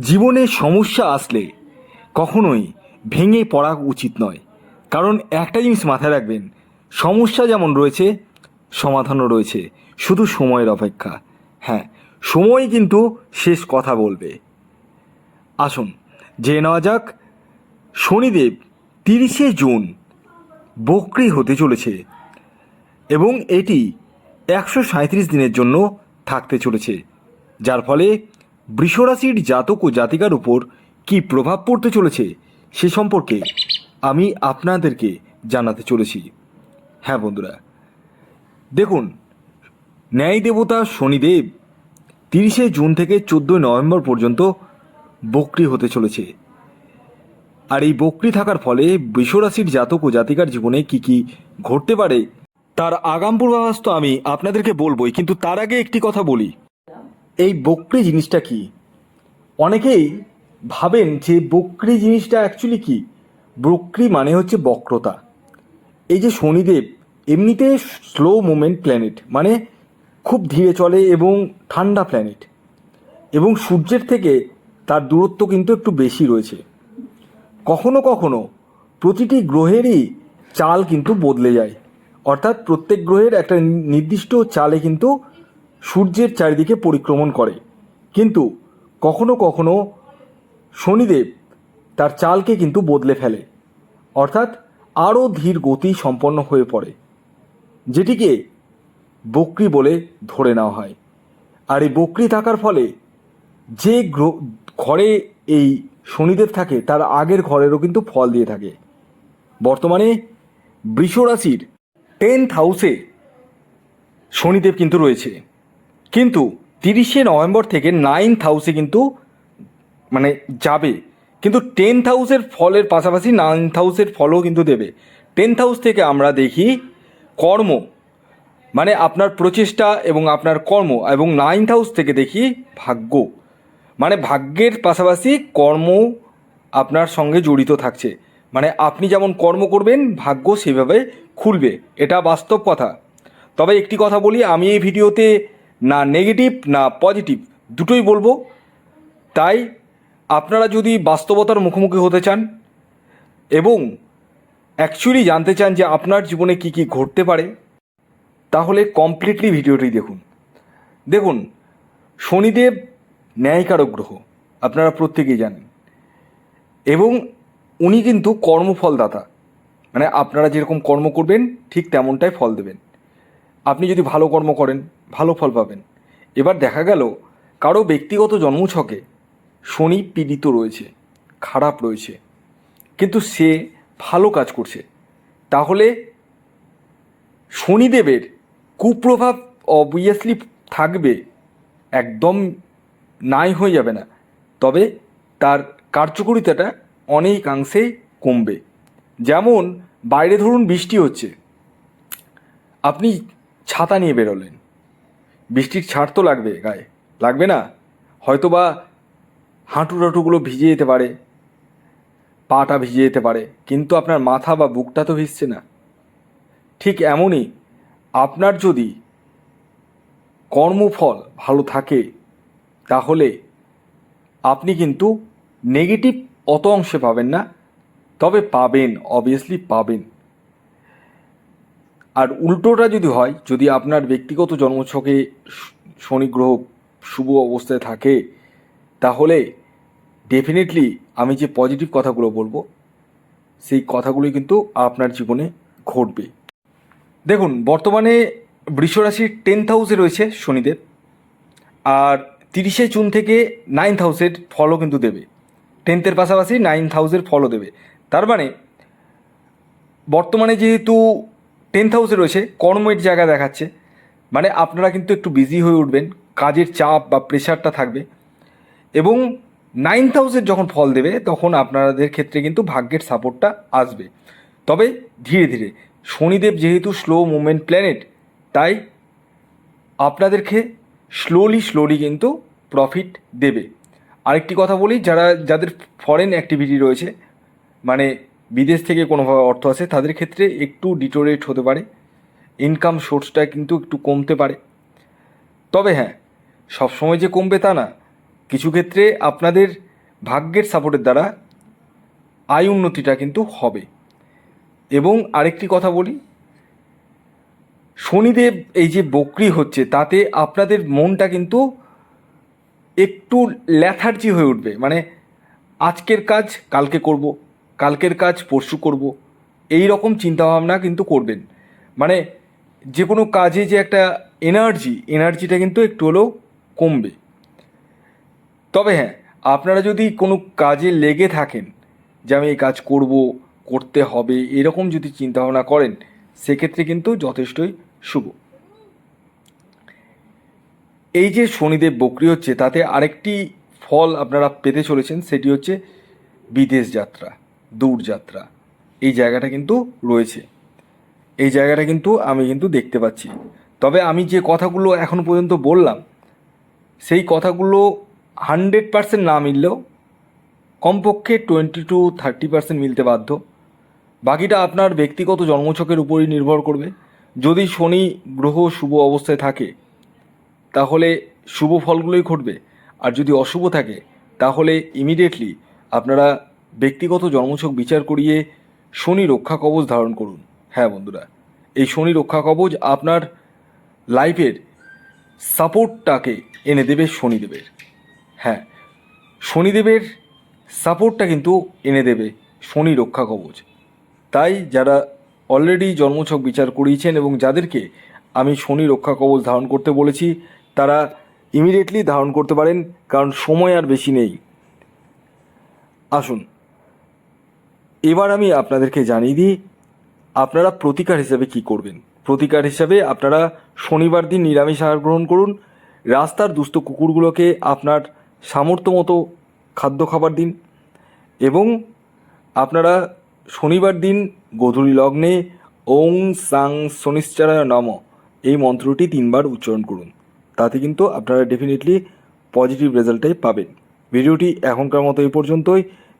জীবনে সমস্যা আসলে কখনোই ভেঙে পড়া উচিত নয়। কারণ একটা জিনিস মাথায় রাখবেন, সমস্যা যেমন রয়েছে, সমাধানও রয়েছে, শুধু সময়ের অপেক্ষা। হ্যাঁ সময় কিন্তু শেষ কথা বলবে। আসুন, জেনে নেওয়া যাক, শনিদেব তিরিশে জুন বক্রি হতে চলেছে এবং এটি একশো সাঁত্রিশ দিনের জন্য থাকতে চলেছে, যার ফলে বৃষরাশির জাতক ও জাতিকার উপর কী প্রভাব পড়তে চলেছে সে সম্পর্কে আমি আপনাদেরকে জানাতে চলেছি। হ্যাঁ বন্ধুরা, দেখুন, ন্যায় দেবতা শনিদেব তিরিশে জুন থেকে চোদ্দোই নভেম্বর পর্যন্ত বকরি হতে চলেছে। আর এই বকরি থাকার ফলে বৃষরাশির জাতক ও জাতিকার জীবনে কি কি ঘটতে পারে তার আগাম পূর্বাভাস তো আমি আপনাদেরকে বলবই, কিন্তু তার আগে একটি কথা বলি। এই বকরি জিনিসটা কি? অনেকেই ভাবেন যে বকরি জিনিসটা অ্যাকচুয়ালি কি? বকরি মানে হচ্ছে বক্রতা। এই যে শনিদেব, এমনিতে স্লো মুভমেন্ট প্ল্যানেট মানে খুব ধীরে চলে এবং ঠান্ডা প্ল্যানেট এবং সূর্যের থেকে তার দূরত্ব কিন্তু একটু বেশি রয়েছে। কখনো কখনো প্রতিটি গ্রহেরই চাল কিন্তু বদলে যায়। অর্থাৎ প্রত্যেক গ্রহের একটা নির্দিষ্ট চালে কিন্তু সূর্যের চারিদিকে পরিক্রমণ করে। কিন্তু কখনো কখনো শনিদেব তার চালকে কিন্তু বদলে ফেলে। অর্থাৎ আরও ধীর গতি সম্পন্ন হয়ে পড়ে, যেটিকে বকরি বলে ধরে নেওয়া হয়। আর এই বকরি থাকার ফলে যে ঘরে এই শনিদেব থাকে, তার আগের ঘরেরও কিন্তু ফল দিয়ে থাকে। বর্তমানে বৃষ রাশির টেন্থ হাউসে শনিদেব কিন্তু রয়েছে। কিন্তু তিরিশে নভেম্বর থেকে নাইন্থ হাউসে কিন্তু মানে যাবে। কিন্তু টেন্থ হাউসের ফলের পাশাপাশি নাইন্থ হাউসের ফলও কিন্তু দেবে। টেন্থ হাউস থেকে আমরা দেখি কর্ম। মানে আপনার প্রচেষ্টা এবং আপনার কর্ম এবং নাইন্থ হাউস থেকে দেখি ভাগ্য। মানে ভাগ্যের পাশাপাশি কর্ম আপনার সঙ্গে জড়িত থাকছে। মানে আপনি যেমন কর্ম করবেন, ভাগ্য সেভাবে খুলবে। এটা বাস্তব কথা। তবে একটি কথা বলি, আমি এই ভিডিওতে না নেগেটিভ না পজিটিভ দুটোই বলব। তাই আপনারা যদি বাস্তবতার মুখোমুখি হতে চান এবং অ্যাকচুয়ালি জানতে চান যে আপনার জীবনে কি কি ঘটতে পারে, তাহলে কমপ্লিটলি ভিডিওটি দেখুন। দেখুন, শনিদেব ন্যায়কারক গ্রহ, আপনারা প্রত্যেকেই জানেন। এবং উনি কিন্তু কর্মফলদাতা মানে আপনারা যেরকম কর্ম করবেন, ঠিক তেমনটাই ফল দেবেন। আপনি যদি ভালো কর্ম করেন, ভালো ফল পাবেন। এবার দেখা গেল, কারও ব্যক্তিগত জন্মছকে শনি পীড়িত রয়েছে, খারাপ রয়েছে। কিন্তু সে ভালো কাজ করছে। তাহলে শনিদেবের কুপ্রভাব অবভিয়াসলি থাকবে, একদম নাই হয়ে যাবে না। তবে তার কার্যকরিতাটা অনেকাংশেই কমবে। যেমন, বাইরে ধরুন বৃষ্টি হচ্ছে। আপনি ছাতা নিয়ে বেরোলেন। বৃষ্টির ছাড় তো লাগবে গায়ে। লাগবে না? হয়তো বা হাঁটু টাঁটুগুলো ভিজে যেতে পারে, পাটা ভিজে যেতে পারে, কিন্তু আপনার মাথা বা বুকটা তো ভিজছে না। ঠিক এমনই আপনার যদি কর্মফল ভালো থাকে, তাহলে আপনি কিন্তু নেগেটিভ অত অংশে পাবেন না, তবে পাবেন অবভিয়াসলি পাবেন। আর উল্টোটা যদি হয়, যদি আপনার ব্যক্তিগত জন্মছকে শনি গ্রহ শুভ অবস্থায় থাকে, তাহলে ডেফিনেটলি আমি যে পজিটিভ কথাগুলো বলব, সেই কথাগুলি কিন্তু আপনার জীবনে ঘটবে। দেখুন, বর্তমানে বৃষরাশির টেন্থ হাউসে রয়েছে শনিদেব, আর তিরিশে জুন থেকে নাইন্থ হাউসের ফলও কিন্তু দেবে। টেন্থের পাশাপাশি নাইন্থ হাউসের ফলও দেবে। তার মানে বর্তমানে যেহেতু টেন্থ হাউসে রয়েছে, কর্মের জায়গা দেখাচ্ছে। মানে আপনারা কিন্তু একটু বিজি হয়ে উঠবেন, কাজের চাপ বা প্রেশারটা থাকবে। এবং নাইন্থ হাউসের যখন ফল দেবে, তখন আপনাদের ক্ষেত্রে কিন্তু ভাগ্যের সাপোর্টটা আসবে। তবে ধীরে ধীরে, শনিদেব যেহেতু স্লো মুভমেন্ট প্ল্যানেট তাই আপনাদেরকে স্লোলি স্লোলি কিন্তু প্রফিট দেবে। আরেকটি কথা বলি, যারা, যাদের ফরেন অ্যাক্টিভিটি রয়েছে মানে বিদেশ থেকে কোনোভাবে অর্থ আসে, তাদের ক্ষেত্রে একটু ডিটোরেট হতে পারে। ইনকাম সোর্সটা কিন্তু একটু কমতে পারে। তবে হ্যাঁ সবসময় যে কমবে তা না। কিছু ক্ষেত্রে আপনাদের ভাগ্যের সাপোর্টের দ্বারা আয় উন্নতিটা কিন্তু হবে। এবং আরেকটি কথা বলি, শনিদেব এই যে বকরি হচ্ছে, তাতে আপনাদের মনটা কিন্তু একটু ল্যাথার্জি হয়ে উঠবে। মানে আজকের কাজ কালকে করব। কালকের কাজ পরশু করব। এই রকম চিন্তাভাবনা কিন্তু করবেন। মানে যে কোনো কাজে যে একটা এনার্জি এনার্জিটা কিন্তু একটু হলেও কমবে। তবে হ্যাঁ আপনারা যদি কোনো কাজে লেগে থাকেন, যে আমি এই কাজ করব, করতে হবে, এরকম যদি চিন্তাভাবনা করেন, সেক্ষেত্রে কিন্তু যথেষ্টই শুভ। এই যে শনিদেব বকরি হচ্ছে, তাতে আরেকটি ফল আপনারা পেতে চলেছেন, সেটি হচ্ছে বিদেশ যাত্রা। দূর যাত্রা এই জায়গাটা কিন্তু রয়েছে। এই জায়গাটা কিন্তু আমি কিন্তু দেখতে পাচ্ছি। তবে আমি যে কথাগুলো এখন পর্যন্ত বললাম, সেই কথাগুলো হান্ড্রেড পার্সেন্ট না মিললেও কমপক্ষে টোয়েন্টি টু থার্টি পার্সেন্ট মিলতে বাধ্য। বাকিটা আপনার ব্যক্তিগত জন্মছকের উপরই নির্ভর করবে। যদি শনি গ্রহ শুভ অবস্থায় থাকে, তাহলে শুভ ফলগুলোই ঘটবে। আর যদি অশুভ থাকে, তাহলে ইমিডিয়েটলি আপনারা ব্যক্তিগত জন্মছক বিচার করিয়ে শনি রক্ষা কবচ ধারণ করুন। হ্যাঁ বন্ধুরা, এই শনি রক্ষা কবচ আপনার লাইফের সাপোর্টটাকে এনে দেবে শনিদেবের। হ্যাঁ শনিদেবের সাপোর্টটা কিন্তু এনে দেবে শনি রক্ষা কবচ। তাই যারা অলরেডি জন্মছক বিচার করিয়েছেন এবং যাদেরকে আমি শনি রক্ষা কবচ ধারণ করতে বলেছি, তারা ইমিডিয়েটলি ধারণ করতে পারেন, কারণ সময় আর বেশি নেই। আসুন এবার আমি আপনাদেরকে জানিয়ে দিই, আপনারা প্রতিকার হিসাবে কি করবেন? প্রতিকার হিসাবে আপনারা শনিবার দিন নিরামিষ আহার গ্রহণ করুন। রাস্তার দুস্থ কুকুরগুলোকে আপনার সামর্থ্য মতো খাদ্য খাবার দিন এবং আপনারা শনিবার দিন গোধূলি লগ্নে ওং সাং শনিশ্চারায় নম এই মন্ত্রটি তিনবার উচ্চারণ করুন। তাতে কিন্তু আপনারা ডেফিনেটলি পজিটিভ রেজাল্টটাই পাবেন। ভিডিওটি এখনকার মতো এই পর্যন্তই।